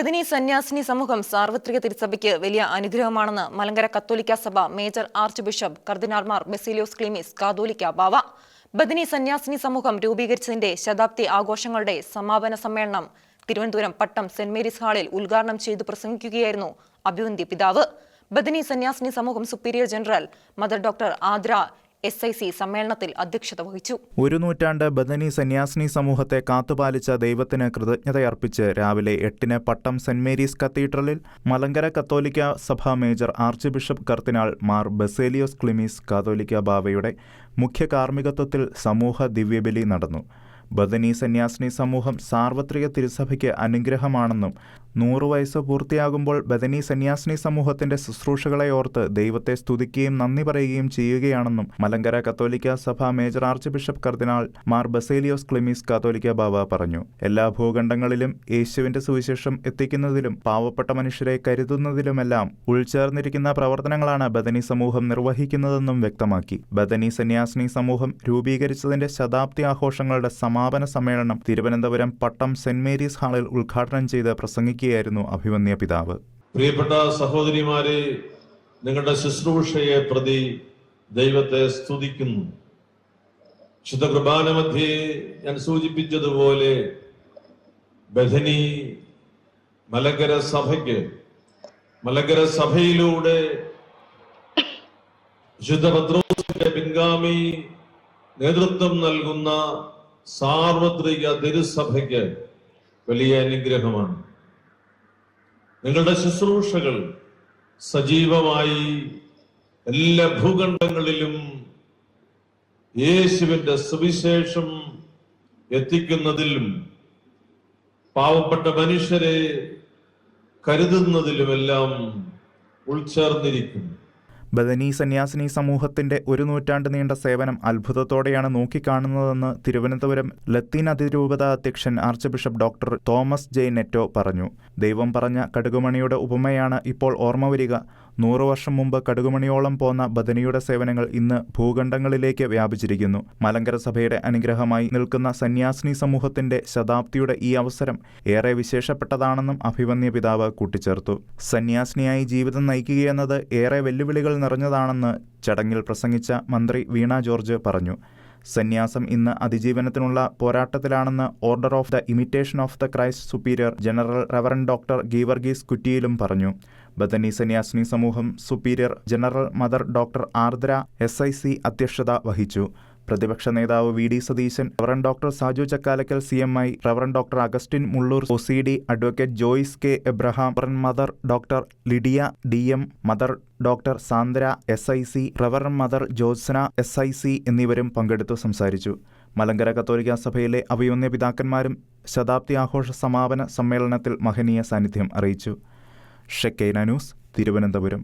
ബദിനി സന്യാസിനി സമൂഹം സാർവത്രിക തിരുസഭയ്ക്ക് വലിയ അനുഗ്രഹമാണെന്ന് മലങ്കര കത്തോലിക്ക സഭ മേജർ ആർച്ച് ബിഷപ്പ് കർദിനാൾമാർ ബെസിലിയോസ് ക്ലീമിസ് കാതോലിക്ക ബാവ. ബദിനി സന്യാസിനി സമൂഹം രൂപീകരിച്ചതിന്റെ ശതാബ്ദി ആഘോഷങ്ങളുടെ സമാപന സമ്മേളനം തിരുവനന്തപുരം പട്ടം സെന്റ് മേരീസ് ഹാളിൽ ഉദ്ഘാടനം ചെയ്തു പ്രസംഗിക്കുകയായിരുന്നു അഭിവന്ദി പിതാവ്. ബദിനി സന്യാസിനി സമൂഹം superior general mother doctor Ardra S I C സമ്മേളനത്തിൽ അധ്യക്ഷത വഹിച്ചു. ഒരു നൂറ്റാണ്ട് ബദനി സന്യാസിനി സമൂഹത്തെ കാത്തുപാലിച്ച ദൈവത്തിന് കൃതജ്ഞതയർപ്പിച്ച് രാവിലെ എട്ടിന് പട്ടം സെന്റ് മേരീസ് കത്തീഡ്രലിൽ മലങ്കര കത്തോലിക്ക സഭ മേജർ ആർച്ച് ബിഷപ്പ് കർത്തിനാൾ മാർ ബസേലിയോസ് ക്ലിമീസ് കാതോലിക്ക ബാവയുടെ മുഖ്യ കാർമ്മികത്വത്തിൽ സമൂഹ ദിവ്യബലി നടന്നു. ബദനി സന്യാസിനി സമൂഹം സാർവത്രിക തിരുസഭയ്ക്ക് അനുഗ്രഹമാണെന്നും നൂറു വയസ്സ് പൂർത്തിയാകുമ്പോൾ ബദനി സന്യാസിനി സമൂഹത്തിന്റെ ശുശ്രൂഷകളെ ഓർത്ത് ദൈവത്തെ സ്തുതിക്കുകയും നന്ദി പറയുകയും ചെയ്യുകയാണെന്നും മലങ്കര കത്തോലിക്ക സഭ മേജർ ആർച്ച് ബിഷപ്പ് കർദിനാൾ മാർ ബസേലിയോസ് ക്ലിമീസ് കാത്തോലിക്ക ബാബ പറഞ്ഞു. എല്ലാ ഭൂഖണ്ഡങ്ങളിലും യേശുവിന്റെ സുവിശേഷം എത്തിക്കുന്നതിലും പാവപ്പെട്ട മനുഷ്യരെ കരുതുന്നതിലുമെല്ലാം ഉൾച്ചേർന്നിരിക്കുന്ന പ്രവർത്തനങ്ങളാണ് ബദനി സമൂഹം നിർവഹിക്കുന്നതെന്നും വ്യക്തമാക്കി. ബദനി സന്യാസിനി സമൂഹം രൂപീകരിച്ചതിന്റെ ശതാബ്ദി ആഘോഷങ്ങളുടെ സമാപന സമ്മേളനം തിരുവനന്തപുരം പട്ടം സെന്റ് മേരീസ് ഹാളിൽ ഉദ്ഘാടനം ചെയ്ത് പ്രസംഗിക്കുകയായിരുന്നു അഭിമന്യ പിതാവ്. പ്രിയപ്പെട്ട സഹോദരിമാരെ നിങ്ങളുടെ ശുശ്രൂഷയെ പ്രതി ദൈവത്തെ സ്തുതിക്കുന്നു. ശുദ്ധ മധ്യേ ഞാൻ സൂചിപ്പിച്ചതുപോലെ ബഥനി മലങ്കര സഭയ്ക്ക് മലങ്കര സഭയിലൂടെ ശുദ്ധ പത്രോസിന്റെ പിൻഗാമി നേതൃത്വം നൽകുന്ന സാർവത്രിക തിരുസഭയ്ക്ക് വലിയ അനുഗ്രഹമാണ്. നിങ്ങളുടെ ശുശ്രൂഷകൾ സജീവമായി എല്ലാ ഭൂഖണ്ഡങ്ങളിലും യേശുവിന്റെ സുവിശേഷം എത്തിക്കുന്നതിലും പാവപ്പെട്ട മനുഷ്യരെ കരുതുന്നതിലുമെല്ലാം ഉൾച്ചേർന്നിരിക്കുന്നു. ബദനി സന്യാസിനി സമൂഹത്തിന്റെ ഒരു നൂറ്റാണ്ട് നീണ്ട സേവനം അത്ഭുതത്തോടെയാണ് നോക്കിക്കാണുന്നതെന്ന് തിരുവനന്തപുരം ലത്തീൻ അതിരൂപത അധ്യക്ഷൻ archbishop doctor Thomas J Netto പറഞ്ഞു. ദൈവം പറഞ്ഞ കടുകുമണിയുടെ ഉപമയാണ് ഇപ്പോൾ ഓർമ്മ വരിക. നൂറു വർഷം മുമ്പ് കടുകുമണിയോളം പോന്ന ബദനിയുടെ സേവനങ്ങൾ ഇന്ന് ഭൂഖണ്ഡങ്ങളിലേക്ക് വ്യാപിച്ചിരിക്കുന്നു. മലങ്കര സഭയുടെ അനുഗ്രഹമായി നിൽക്കുന്ന സന്യാസിനി സമൂഹത്തിന്റെ ശതാബ്ദിയുടെ ഈ അവസരം ഏറെ വിശേഷപ്പെട്ടതാണെന്നും അഭിവന്യ പിതാവ് കൂട്ടിച്ചേർത്തു. സന്യാസിനിയായി ജീവിതം നയിക്കുകയെന്നത് ഏറെ വെല്ലുവിളികൾ നിറഞ്ഞതാണെന്ന് ചടങ്ങിൽ പ്രസംഗിച്ച മന്ത്രി വീണ ജോർജ് പറഞ്ഞു. സന്യാസം ഇന്ന് അതിജീവനത്തിനുള്ള പോരാട്ടത്തിലാണെന്ന് order of the imitation of the Christ superior general reverend doctor Geevarghese കുറ്റിയിലും പറഞ്ഞു. ബദനി സന്യാസിനി സമൂഹം superior general mother doctor Ardra S I C അധ്യക്ഷത വഹിച്ചു. പ്രതിപക്ഷ നേതാവ് V D Satheesan reverend doctor Saju Chakkalakkal C M I reverend doctor Augustine Mulloor O C D advocate Joyce K Abraham reverend mother doctor Lydia D M mother doctor Sandra S I C reverend mother Jyotsna S I C എന്നിവരും പങ്കെടുത്തു സംസാരിച്ചു. മലങ്കര കത്തോലിക്ക സഭയിലെ അഭിയോന്യ പിതാക്കന്മാരും ശതാബ്ദി ആഘോഷ സമാപന സമ്മേളനത്തിൽ മഹനീയ സാന്നിധ്യം അറിയിച്ചു. Shekinah news Thiruvananthapuram.